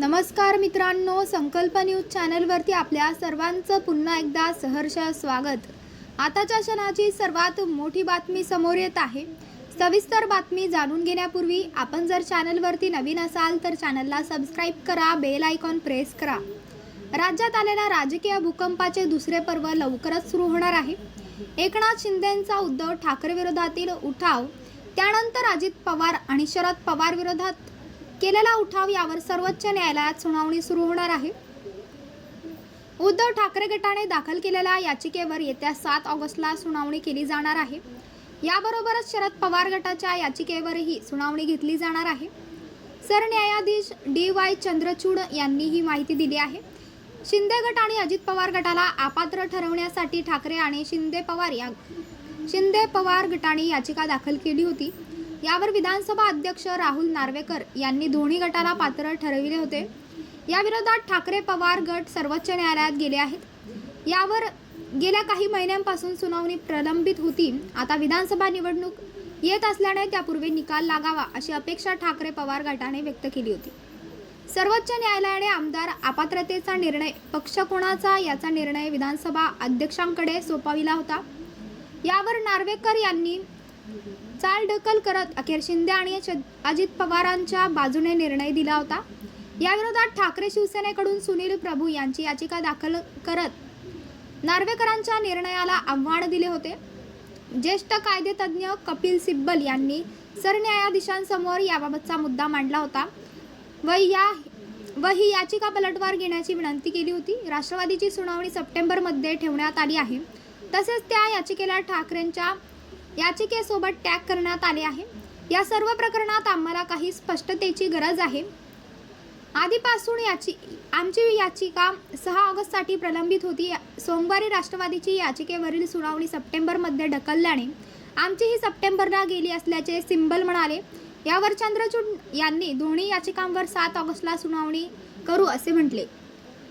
नमस्कार मित्रांनो संकल्प न्यूज चॅनलवरती आपल्या सर्वांचं पुन्हा एकदा सहर्ष स्वागत. आताच्या क्षणाची सर्वात मोठी बातमी समोर येत आहे. सविस्तर बातमी जाणून घेण्यापूर्वी आपण जर चॅनलवरती नवीन असाल तर चॅनलला सबस्क्राईब करा बेल आयकॉन प्रेस करा. राज्यात आलेल्या राजकीय भूकंपाचे दुसरे पर्व लवकरच सुरू होणार आहे. एकनाथ शिंदेंचा उद्धव ठाकरे विरोधातील उठाव त्यानंतर अजित पवार आणि शरद पवार विरोधात केलेला उठाव यावर सर्वोच्च न्यायालयात सुनावणी सुरू होणार आहे. उद्धव ठाकरे गटाने दाखल केलेल्या याचिकेवर येत्या सात ऑगस्टला सुनावणी केली जाणार आहे. याबरोबरच शरद पवार गटाच्या याचिकेवरही सुनावणी घेतली जाणार आहे. सरन्यायाधीश डी वाय चंद्रचूड यांनी ही माहिती दिली आहे. शिंदे गट आणि अजित पवार गटाला अपात्र ठरवण्यासाठी ठाकरे आणि शिंदे पवार या शिंदे पवार गटाने याचिका दाखल केली होती. यावर विधानसभा अध्यक्ष राहुल नार्वेकर यांनी दोन्ही गटाला पात्र ठरविले होते. या विरोधात ठाकरे पवार गट सर्वोच्च न्यायालयात गेले आहेत. यावर गेल्या काही महिन्यांपासून सुनावणी प्रलंबित होती. आता विधानसभा निवडणूक येत असल्याने त्यापूर्वी निकाल लागावा अशी अपेक्षा ठाकरे पवार गटाने व्यक्त केली होती. सर्वोच्च न्यायालयाने आमदार अपात्रतेचा निर्णय पक्ष कोणाचा याचा निर्णय विधानसभा अध्यक्षांकडे सोपविला होता. यावर नार्वेकर यांनी चालढकल करत अखेर शिंदे आणि अजित पवारांच्या बाजूने निर्णय दिला होता. याविरोधात ठाकरे शिवसेनेकडून सुनील प्रभू यांची याचिका दाखल करत नार्वेकरांच्या निर्णयाला आव्हान दिले होते. ज्येष्ठ कायदेतज्ञ कपिल सिब्बल यांनी सरन्यायाधीशांसमोर याबाबतचा मुद्दा मांडला होता. व या व ही याचिका पलटवार घेण्याची विनंती केली होती. राष्ट्रवादीची सुनावणी सप्टेंबरमध्ये ठेवण्यात आली आहे. तसेच त्या याचिकेला ठाकरेंच्या याचिकेसोबत टॅग करण्यात आले आहे. या सर्व प्रकरणात आम्हाला काही स्पष्टतेची गरज आहे. आधीपासून याची आमची याचिका सहा ऑगस्टसाठी प्रलंबित होती. सोमवारी राष्ट्रवादीची याचिकेवरील सुनावणी सप्टेंबरमध्ये ढकलल्याने आमची ही सप्टेंबरला गेली असल्याचे सिंबल म्हणाले. यावर चंद्रचूड यांनी दोन्ही याचिकांवर सात ऑगस्टला सुनावणी करू असे म्हटले.